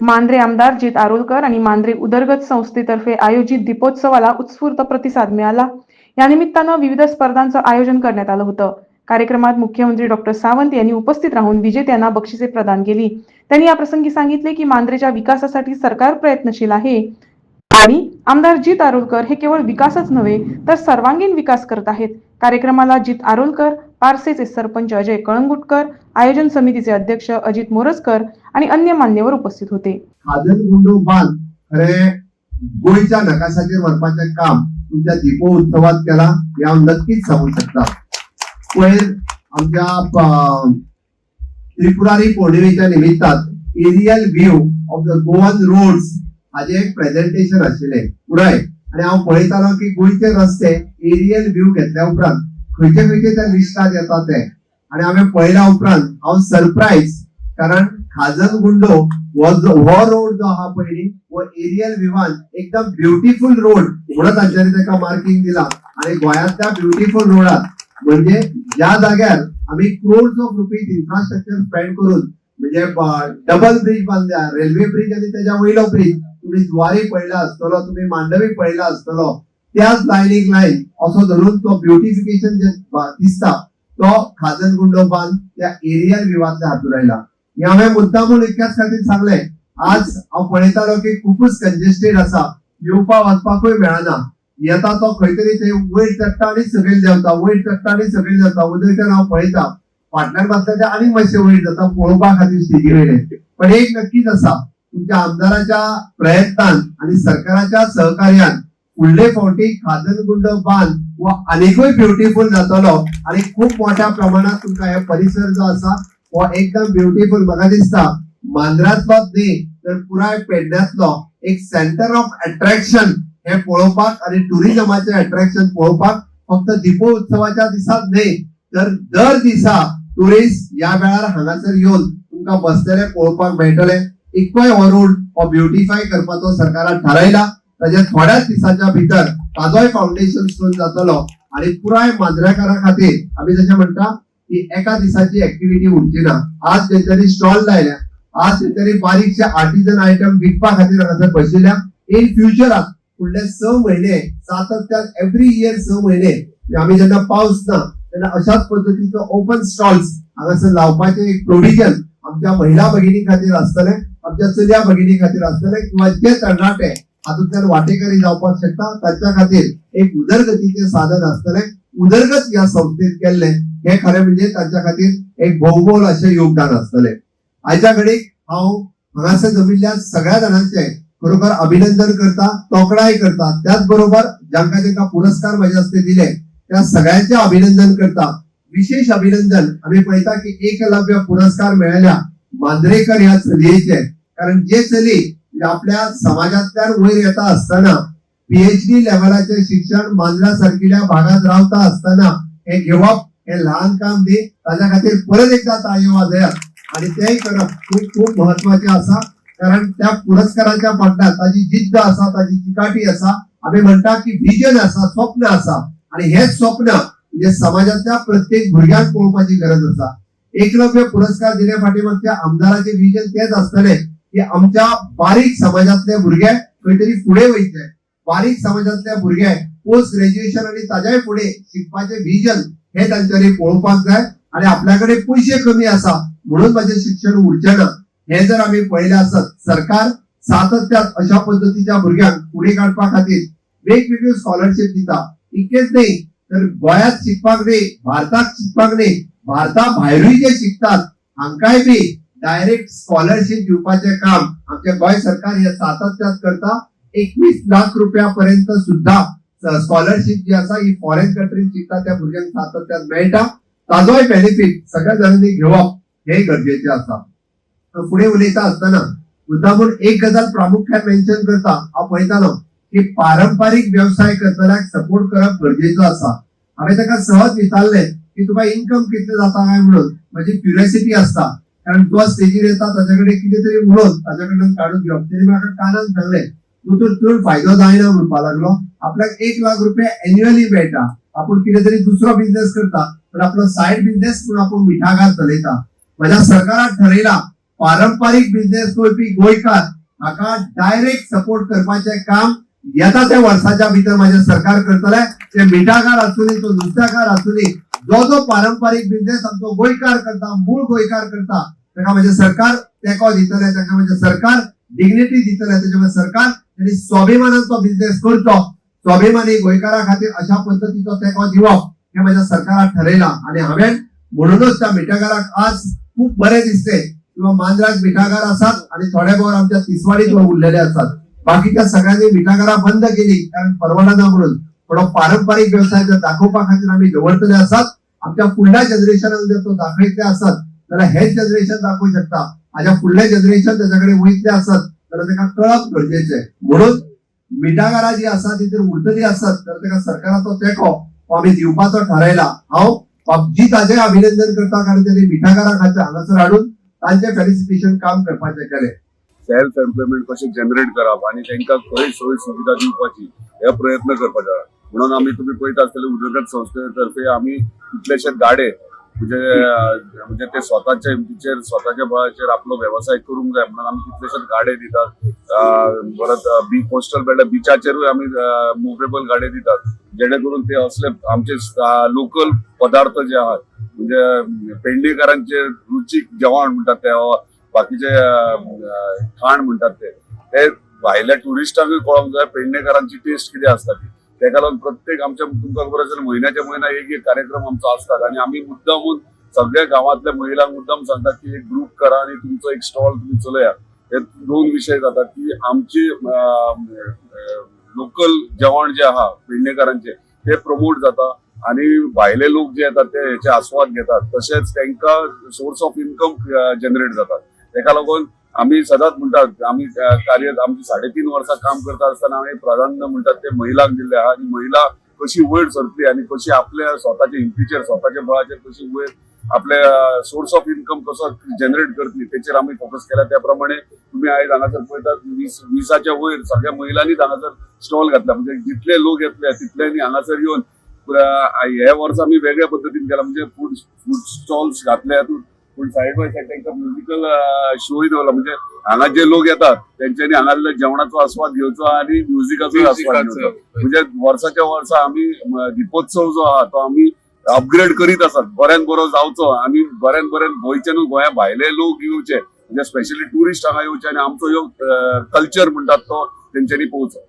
मांद्रे आमदार जित आरोलकर आणि मांद्रे उदरगत संस्थेतर्फे आयोजित दीपोत्सवाला उत्स्फूर्त प्रतिसाद मिळाला. या निमित्तानं विविध स्पर्धांचं आयोजन करण्यात आलं होतं. कार्यक्रमात मुख्यमंत्री डॉक्टर सावंत यांनी उपस्थित राहून विजेत्यांना बक्षिसे प्रदान केली. त्यांनी या प्रसंगी सांगितले की मांद्रेच्या विकासासाठी सरकार प्रयत्नशील आहे. आणि आमदार जित आरोलकर हे केवळ विकासच नव्हे तर सर्वांगीण विकास करत आहेत. कार्यक्रमाला जित आरोलकर पारसेचे सरपंच अजय कळंगुटकर आयोजन समितीचे अध्यक्ष अजित मोरजकर आणि अन्य मान्यवर उपस्थित होते. खाजन गुंडो बांध खरे गोयच्या नकाशाचेर व्हरपाचें काम तुमच्या दिपो उत्सवात केला या नक्कीच सांगू शकता. पयर आमच्या त्रिपुरारी पौर्णिमेच्या निमित्तात aerial view of the Goan roads हाजे एक प्रेझेंटेशन आशिल्लें पुराय आणि हांव पळयतालो की गोंयचे रस्ते एरियल व्ह्यू घेतल्या उपरांत खंयचे खंयचे त्या लिस्टात येता ते. आणि हांवें पळयल्या उपरांत हांव सरप्रायज कारण खाजन गुंडो हो जो हो रोड जो आहा पयली हो एरियल विमान एकदम ब्युटिफुल रोड म्हणून तांच्यानी ताका मार्किंग दिला. आणि गोंयांतल्या ब्युटिफुल रोडात म्हणजे ज्या जाग्यार आम्ही crores of rupees infrastructure spend करून म्हणजे डबल ब्रिज बांधल्या रेल्वे ब्रिज आणि त्याच्या वयलो ब्रिज तुम्ही ज्वारी पळयला आसतलो तुम्ही मांडवी पळयला आसतलो त्याच लायनीक लायन असो धरून तो ब्युटिफिकेशन जे दिसता तो खाजन गुंडोपान त्या एरियल विवादल्या हातून आयला हे हांवें मुद्दामून इतक्याच खातीर सांगले आज हांव पळयतालो की खूपच कंजेस्टेड आसा येवपा वचपाकूय मेळना येता तो खंय तरी थंय वयर चडटा आनी सकयल देंवता वयर चडटा आनी सकयल देंवता उदयच्यान हांव पळयता फाटल्यान बसल्याच्या आनीक मातशें वयर जाता पळोवपा खातीर स्टेजी वयले पण एक नक्कीच आसा तुमच्या आमदाराच्या प्रयत्नान आणि सरकाराच्या सहकार्यान फुडले फावटी खाजनगुंड बांध हो आनीकूय ब्युटिफूल जातलो आणि खूप मोठ्या प्रमाणात तुमकां हे परिसर जो आसा हो एकदम ब्युटिफूल म्हाका दिसता. मांद्रातलोच न्ही तर पुराय पेडण्यातलो एक सेंटर ऑफ अट्रॅक्शन हे पळोवपाक आणि टुरिझमाचे अट्रॅक्शन पळोवपाक फक्त दिपो उत्सवाच्या दिसात न्ही तर दर दिसा टुरिस्ट या वेळार हांगासर येवन तुमकां बसलेले पळोवपाक मेळटले इतकोय हो रोड हो ब्युटिफाय करपाचो सरकारान थारायला ताज्या थोड्याच दिसांच्या भितर ताजोय फाउंडेशन स्टोन जातलो आणि पुराय मांद्रेकारा खातीर आमी जशें म्हणटा की एका दिसाची ऍक्टिव्हिटी उरची ना. आज खंयतरी स्टॉल लायल्या. आज खंयतरी बारीकशे आर्टिजन आयटम विकपा खातीर हांगासर बशिल्ल्या इन फ्युचराक फुडले स म्हयने सातत्यान एव्हरी इयर स म्हयने आमी जेन्ना पावस ना तेन्ना अशाच पद्दतीचो ओपन स्टॉल्स हांगासर लावपाचे एक प्रोविजन आमच्या महिला भगिनी खातीर आसतले आमच्या चलया भगिनी खातीर आसतले किंवा जे तरणाटे हातूंतल्यान वाटेकरी जावपाक शकता तांच्या खातीर एक उदरगतीचें साधन आसतलें उदरगत ह्या संस्थेन केल्लें हें खरें म्हणजे तांच्या खातीर एक भोवगोल अशें योगदान आसतलें आयच्या घडीक हांव हांगासर जमिल्ल्या सगळ्या जाणांचे खरोखर अभिनंदन करता तोखणाय करता. त्याच बरोबर जांकां जांकां पुरस्कार म्हजे हस्ते दिले त्या सगळ्यांचे अभिनंदन करता. विशेष अभिनंदन आम्ही पळयता की एकलव्य पुरस्कार मेळल्या मांद्रेकर ह्या चलयेचे कारण जे चली म्हणजे आपल्या समाजांतल्यान वयर येता आसतना पीएचडी लेवलाचे शिक्षण मांजरा सारकिल्या भागात रावता आसतना हे घेवप हे ल्हान काम दी ताज्या खातीर परत एकदा ताळयो वाजयात आणि तेही करप खूप खूप महत्त्वाचे आसा कारण त्या पुरस्काराच्या फाटल्यान ताजी जिद्द आसा ताजी चिकाटी आसा आम्ही म्हणटा की विजन आसा स्वप्न आसा आणि हेच स्वप्न म्हणजे समाजातल्या प्रत्येक भुरग्यांक पळोवपाची गरज आसा एकलव्य पुरस्कार दिल्या फाटीमागच्या आमदाराचे विजन तेच असतले की आमच्या बारीक समाजातल्या भुरग्यांक खंय तरी फुडें वयचे बारीक समाजातल्या भुरग्यांक पोस्ट ग्रॅज्युएशन आणि ताज्याय फुडें शिकपाचे व्हिजन हे तांच्यांनी पळोवपाक जाय आणि आपल्याकडे पयशे कमी आसा म्हणून माझे शिक्षण उरचे ना हे जर आम्ही पळयले आसत सरकार सातत्यात अशा पद्धतीच्या भुरग्यांक फुडें काडपा खातीर वेगवेगळ्यो स्कॉलरशिप दिता. इतकेच नाही तर गोंयांत शिकपाक न्ही भारतात शिकपाक न्ही भारता भायरूय जे शिकतात हांकाय बी डायरेक्ट स्कॉलरशिप दिवपाचे काम आमचे गोंय सरकार हे सातत्यात करता एकवीस लाख रुपया पर्यंत सुद्धा स्कॉलरशिप जी आसा ही फॉरेन कंट्रीन शिकता त्या भुरग्यांक सातत्यात मेळटा ताजोय बेनिफीट सगळ्या जाणांनी घेवप हे गरजेचे आसा फुडें उलयता आसतना मुद्दामून एक गजाल प्रामुख्यान मेन्शन करता हांव पळयतालो की पारंपारीक वेवसाय करतल्याक सपोर्ट करप गरजेचो आसा हांवें ताका सहज विचारले की तुका इन्कम कितले जाता काय म्हणून? म्हजी क्युरियोसिटी आसता कारण तो स्टेजीर येता ताचे कडेन कितें तरी उलोवन ताचे कडल्यान काडून घेवप तेणी म्हाका कानान सांगले तूं तर चड फायदो जायना म्हणपाक लागलो. आपल्याक एक लाख रुपया एन्युअली मेळटा आपूण कितें तरी दुसरो बिझनेस करता पण आपलो सायड बिझनेस म्हणून आपूण मिठागार चलयता म्हज्या सरकारान ठरयला पारंपारीक बिझनेस करपी गोंयकार हाका डायरेक्ट सपोर्ट करपाचें काम येता त्या वर्साच्या भितर माझे सरकार करतले ते मिठाकार आसुनी तो नुस्त्याकार आसुनी जो जो पारंपरीक बिझनेस आमचो गोंयकार करता मूळ गोंयकार करता ताका म्हणजे सरकार तेको दितले ताका म्हणजे सरकार डिग्निटी दितले त्याच्या म्हणजे सरकार त्यांनी स्वाभिमानान तो बिझनेस करचो. स्वाभिमानी गोंयकारा खातीर अशा पद्दतीचो तेंको दिवप हे माझ्या सरकारान ठरयला. आणि हांवें म्हणूनच त्या मिठागाराक आज खूप बरे दिसते किंवा मांद्राज मिठागार असतात आणि थोडे भोवर आमच्या तिसवाडीत उरलेले असतात बाकीच्या सगळ्यांनी मिठागारा बंद केली कारण परवडना म्हणून. थोडो पारंपरिक व्यवसाय जर दाखोवपा खातीर आम्ही दवरतले असतात आमच्या फुडल्या जनरेशनाक जर तो दाखयतले असत जाल्यार हेच जनरेशन दाखवू शकता. हाज्या फुडले जनरेशन त्याच्याकडे वयतले असत जाल्यार ताका कळप गरजेचे म्हणून मिठागारा जी आसा ती जर उरतली असत तर ताका सरकाराचो तेंको हो. आम्ही दिवपाचो ठरयला. हांव पबजी ताजें अभिनंदन करता कारण त्यांनी मिठागारा खातीर हांगासर हाडून तांचे फेलिसिटेशन काम करपाचें केलें. सेल्फ एम्प्लॉयमेंट कशें जनरेट करप आनी तांकां खंय सोय सुविधा दिवपाची हे प्रयत्न करपाचे म्हणून आमी तुमी पळयता आसतले उदरगत संस्थे तर्फे आमी कितलेशे गाडे म्हणजे म्हणजे ते स्वताच्या हिमतीचेर स्वताच्या बळाचेर आपलो व्यवसाय करूंक जाय म्हणून आमी कितलेशे गाडे दितात. परत बी कोस्टल बेल्ट बिचाचेरूय आमी मुवेबल गाडे दितात. जेणे करून ते असले आमचे लोकल पदार्थ जे आहात म्हणजे पेडणेकारांचे रुचीक जेवण म्हणटात ते बाकीचे खाण म्हणटात ते. ते भायल्या टुरिस्टांकूय कळोंक जाय पेडणेकारांची टेस्ट कितें आसता ती तेका लागून प्रत्येक आमच्या तुमकां खबर आसा म्हयन्याच्या म्हयन्या एक एक कार्यक्रम आमचो आसता आनी आमी मुद्दामून सगळ्या गांवांतल्या महिलांक मुद्दाम सांगतात की एक ग्रुप करा आनी तुमचो एक स्टॉल तुमी चलया हे दोन विषय जातात की आमची लोकल जेवण जे आहा पेडणेकारांचे ते प्रमोट जाता आणि भायले लोक जे येतात ते हेचे आस्वाद घेतात. तशेंच तांकां सोर्स ऑफ इन्कम जनरेट जातात. तेका लागून आम्ही सदांच म्हणतात आम्ही कार्य आमची साडेतीन वर्सां काम करता असताना आम्ही प्राधान्य म्हणतात ते महिलांक दिले आहा आणि महिला कशी वयर सरतली आणि कशी आपल्या स्वतःच्या हिमतीचेर स्वतःच्या बळाचेर कशी वयर आपले सोर्स ऑफ इन्कम कसो जनरेट करतली तेचेर आम्ही फोकस केला. त्याप्रमाणे तुम्ही आयज हांगासर पळयतात वीस विसाच्या वयर सगळ्या महिलांनीच हांगासर स्टॉल घातला. म्हणजे जितले लोक येतले तितल्यांनी हांगासर येवन हे वर्स आम्ही वेगळ्या पद्दतीन केला. म्हणजे फूड फूड स्टॉल्स घातले हातून पूण साईड बाय साईड तांकां म्युझिकल शोय दवरला म्हणजे हांगा जे लोक येतात तेंच्यांनी हांगासरल्या जेवणाचो आस्वाद घेवचो आणि म्युझिकाचो आस्वाद घेवचो म्हणजे वर्साच्या वर्सा आम्ही दिपोत्सव जो आहा तो आम्ही अपग्रेड करीत आसात बऱ्यान बरो जावचो आनी बऱ्यान बऱ्यान गोंयच्यानूच गोंया भायले लोक येवचे म्हणजे स्पेशली टुरिस्ट हांगा येवचे आनी आमचो ह्यो कल्चर म्हणटात तो तेंच्यांनी पोवचो